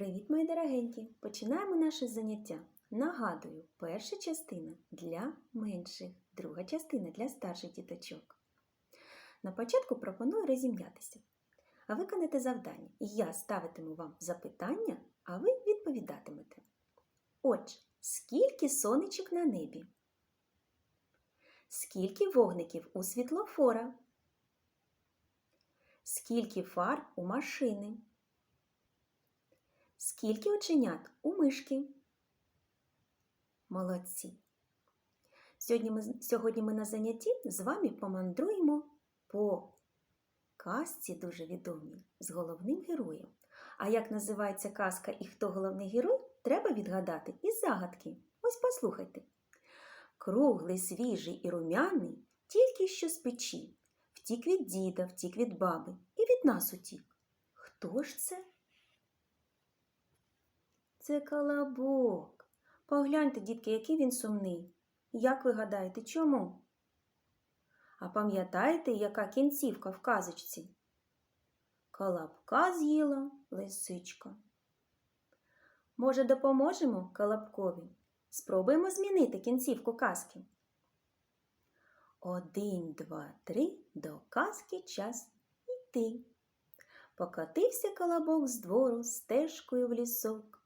Привіт, мої дорогенькі! Починаємо наше заняття. Нагадую, перша частина для менших, друга частина для старших діточок. На початку пропоную розім'ятися. А виконати завдання. Я ставитиму вам запитання, а ви відповідатимете. Отже, скільки сонечок на небі? Скільки вогників у світлофора? Скільки фар у машини? Скільки оченят у мишки? Молодці! Сьогодні ми, сьогодні ми на занятті з вами помандруємо по казці дуже відомій з головним героєм. А як називається казка і хто головний герой, треба відгадати із загадки. Ось послухайте. Круглий, свіжий і румяний, тільки що з печі. Втік від діда, втік від баби і від нас утік. Хто ж це? Це колобок. Погляньте, дітки, який він сумний. Як ви гадаєте, чому? А пам'ятаєте, яка кінцівка в казочці? Колобка з'їла лисичка. Може, допоможемо колобкові? Спробуємо змінити кінцівку казки. Один, два, три, до казки час йти. Покотився колобок з двору стежкою в лісок.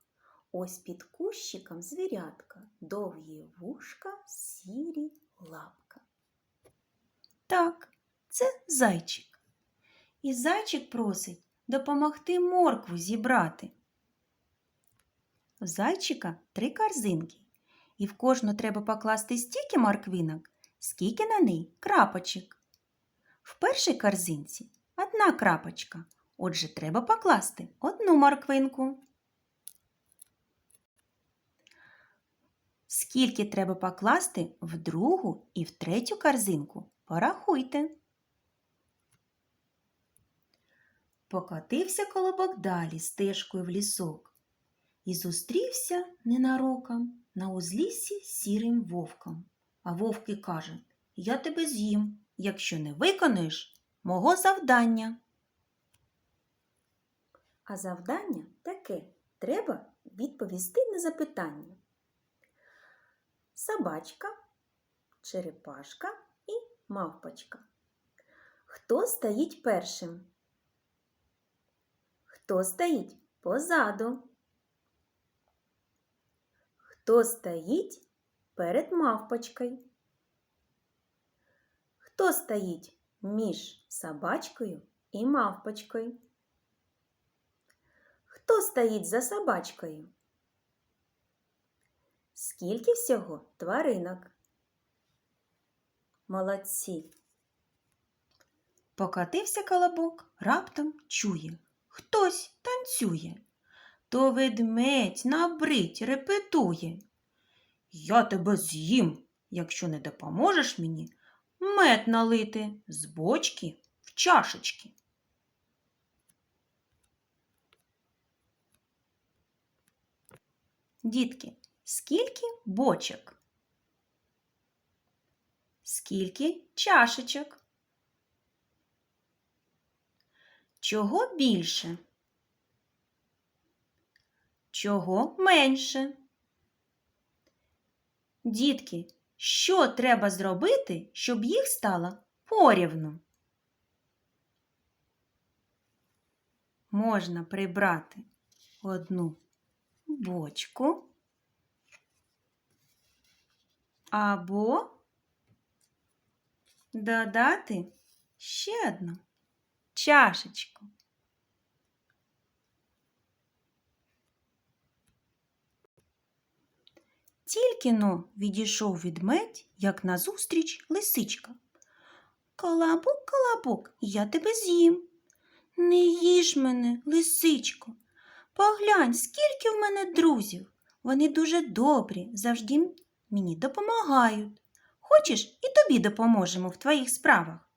Ось під кущиком звірятка, довгі вушка, сірі лапка. Так, це зайчик. І зайчик просить допомогти моркву зібрати. В зайчика три корзинки, і в кожну треба покласти стільки морквинок, скільки на неї крапочок. В першій корзинці одна крапочка, отже, треба покласти одну морквинку. Скільки треба покласти в другу і в третю корзинку? Порахуйте. Покотився колобок далі стежкою в лісок і зустрівся ненароком на узліссі сірим вовком. А вовки каже Я тебе з'їм, якщо не виконаєш мого завдання. А завдання таке треба відповісти на запитання собачка, черепашка і мавпочка. Хто стоїть першим? Хто стоїть позаду? Хто стоїть перед мавпочкою? Хто стоїть між собачкою і мавпочкою? Хто стоїть за собачкою? Скільки всього тваринок? Молодці. Покатився колобок, раптом чує. Хтось танцює. То ведмедь набрить репетує. Я тебе з'їм, якщо не допоможеш мені мед налити з бочки в чашечки. Дітки, Скільки бочок? Скільки чашечок? Чого більше? Чого менше? Дітки, що треба зробити, щоб їх стало порівну? Можна прибрати одну бочку або додати ще одну чашечку. Тільки но відійшов відмедь, як назустріч лисичка. Колобок, колобок, я тебе з'їм. Не їж мене, лисичко. Поглянь, скільки в мене друзів. Вони дуже добрі, завжди мені допомагають. Хочеш, і тобі допоможемо в твоїх справах.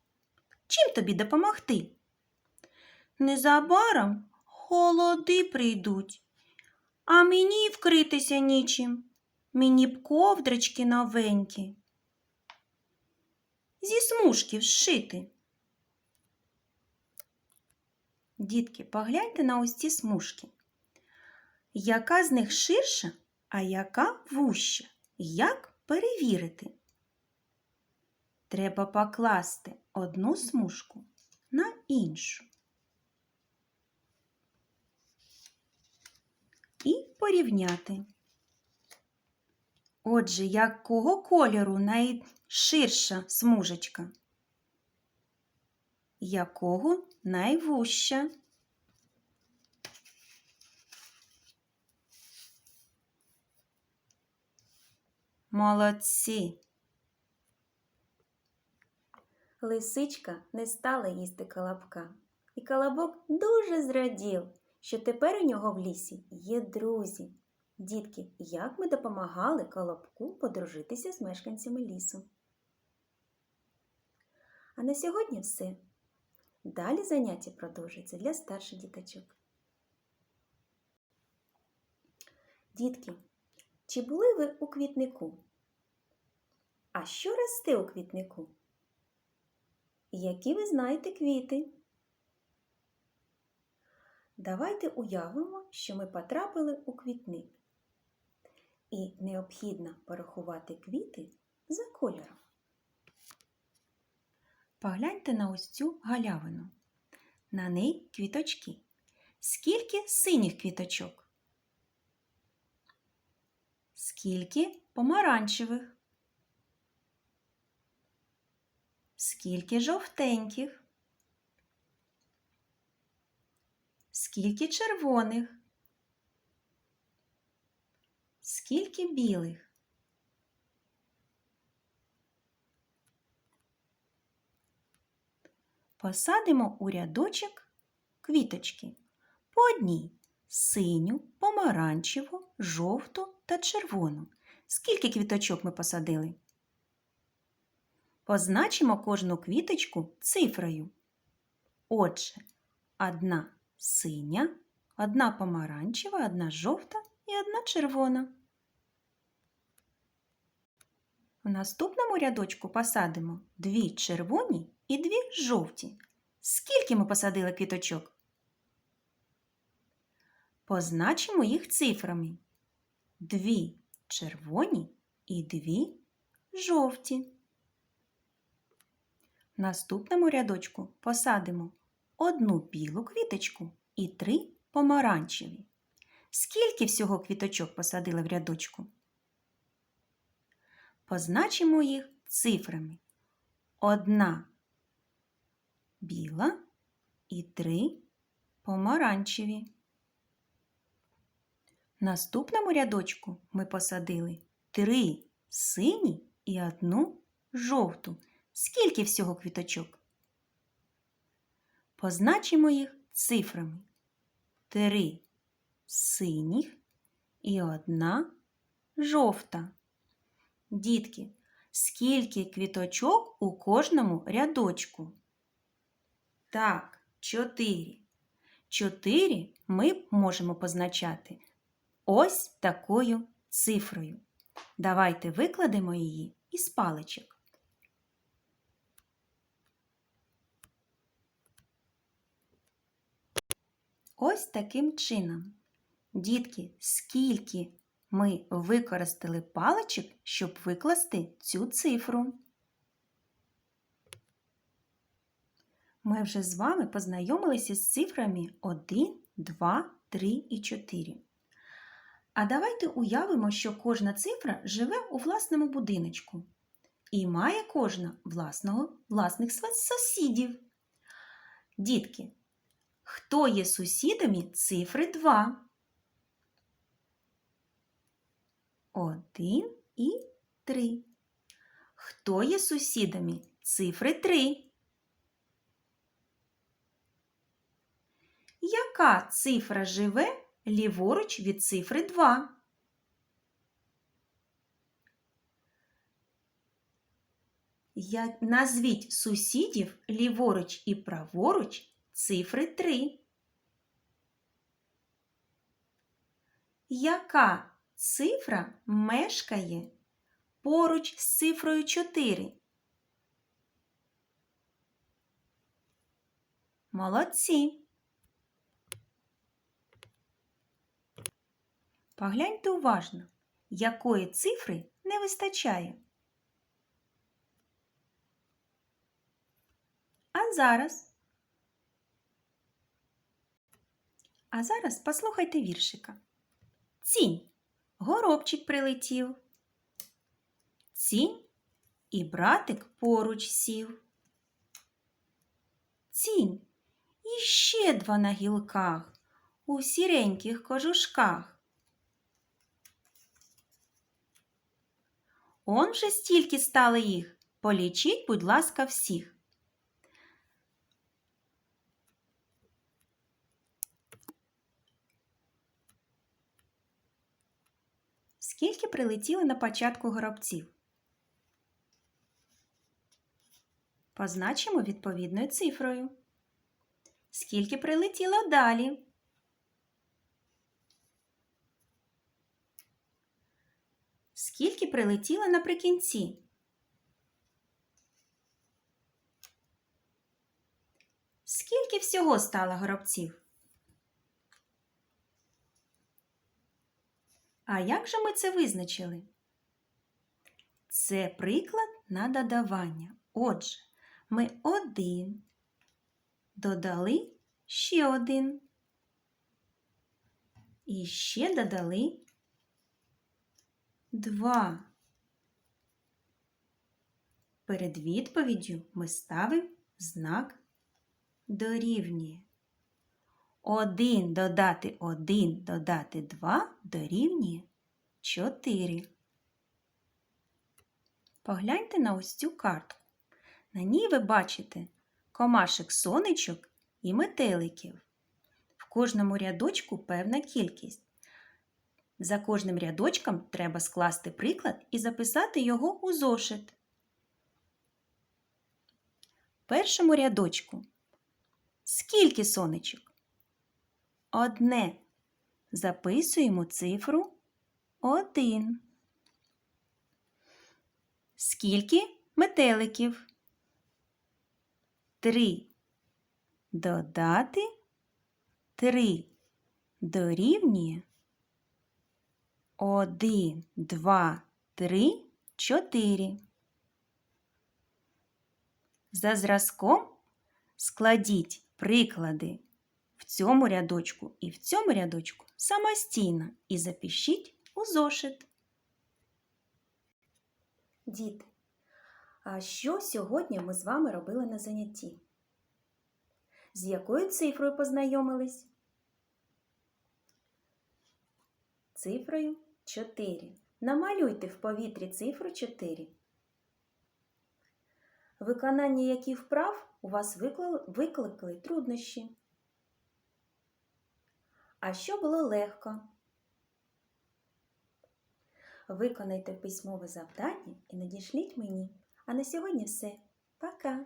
Чим тобі допомогти? Незабаром холоди прийдуть, а мені вкритися нічим. Мені б ковдрички новенькі. Зі смужки вшити. Дітки, погляньте на ось ці смужки. яка з них ширша, а яка вуща? Як перевірити? Треба покласти одну смужку на іншу. І порівняти. Отже, якого кольору найширша смужечка? Якого найвуща? Молодці. Лисичка не стала їсти колобка, і колобок дуже зрадів, що тепер у нього в лісі є друзі. Дітки, як ми допомагали колобку подружитися з мешканцями лісу. А на сьогодні все. Далі заняття продовжується для старших діточок. Дітки, чи були ви у квітнику? А що росте у квітнику? Які ви знаєте квіти? Давайте уявимо, що ми потрапили у квітник. І необхідно порахувати квіти за кольором. Погляньте на ось цю галявину. На ній квіточки. Скільки синіх квіточок? Скільки помаранчевих? Скільки жовтеньких? Скільки червоних? Скільки білих? Посадимо у рядочок квіточки по одній синю, помаранчеву, жовту та червону. Скільки квіточок ми посадили? Позначимо кожну квіточку цифрою. Отже, одна синя, одна помаранчева, одна жовта і одна червона. В наступному рядочку посадимо дві червоні і дві жовті. Скільки ми посадили квіточок? Позначимо їх цифрами. Дві червоні і дві жовті. Наступному рядочку посадимо одну білу квіточку і три помаранчеві. Скільки всього квіточок посадили в рядочку? Позначимо їх цифрами. Одна біла і три помаранчеві. В наступному рядочку ми посадили три сині і одну жовту. Скільки всього квіточок? Позначимо їх цифрами. Три синіх і одна жовта. Дітки, скільки квіточок у кожному рядочку? Так, чотири. Чотири ми можемо позначати ось такою цифрою. Давайте викладемо її із паличок. Ось таким чином. Дітки, скільки ми використали паличок, щоб викласти цю цифру. Ми вже з вами познайомилися з цифрами 1, 2, 3 і 4. А давайте уявимо, що кожна цифра живе у власному будиночку і має кожна власного, власних сусідів. Дітки, хто є сусідами цифри 2? Один і три. Хто є сусідами цифри 3? Яка цифра живе ліворуч від цифри 2? Я... Назвіть сусідів ліворуч і праворуч цифри 3. Яка цифра мешкає поруч з цифрою 4? Молодці! Погляньте уважно, якої цифри не вистачає. А зараз. А зараз послухайте віршика. Цінь. Горобчик прилетів. Цінь і братик поруч сів. Цінь і ще два на гілках у сіреньких кожушках. Он вже стільки стало їх. Полічіть, будь ласка, всіх. Скільки прилетіли на початку горобців? Позначимо відповідною цифрою. Скільки прилетіло далі? Скільки прилетіло наприкінці? Скільки всього стало горобців? А як же ми це визначили? Це приклад на додавання. Отже, ми один додали ще один. І ще додали два. Перед відповіддю ми ставимо знак дорівнює. Один додати один додати два дорівнює чотири. Погляньте на ось цю картку. На ній ви бачите комашек сонечок і метеликів. В кожному рядочку певна кількість. За кожним рядочком треба скласти приклад і записати його у зошит. В першому рядочку скільки сонечок? Одне. Записуємо цифру один. Скільки метеликів? Три. Додати три дорівнює один, два, три, чотири. За зразком складіть приклади в цьому рядочку і в цьому рядочку самостійно і запишіть у зошит. Діти, а що сьогодні ми з вами робили на занятті? З якою цифрою познайомились? Цифрою 4. Намалюйте в повітрі цифру 4. Виконання яких вправ у вас викликали, труднощі? А що було легко? Виконайте письмове завдання і надішліть мені. А на сьогодні все. Пока!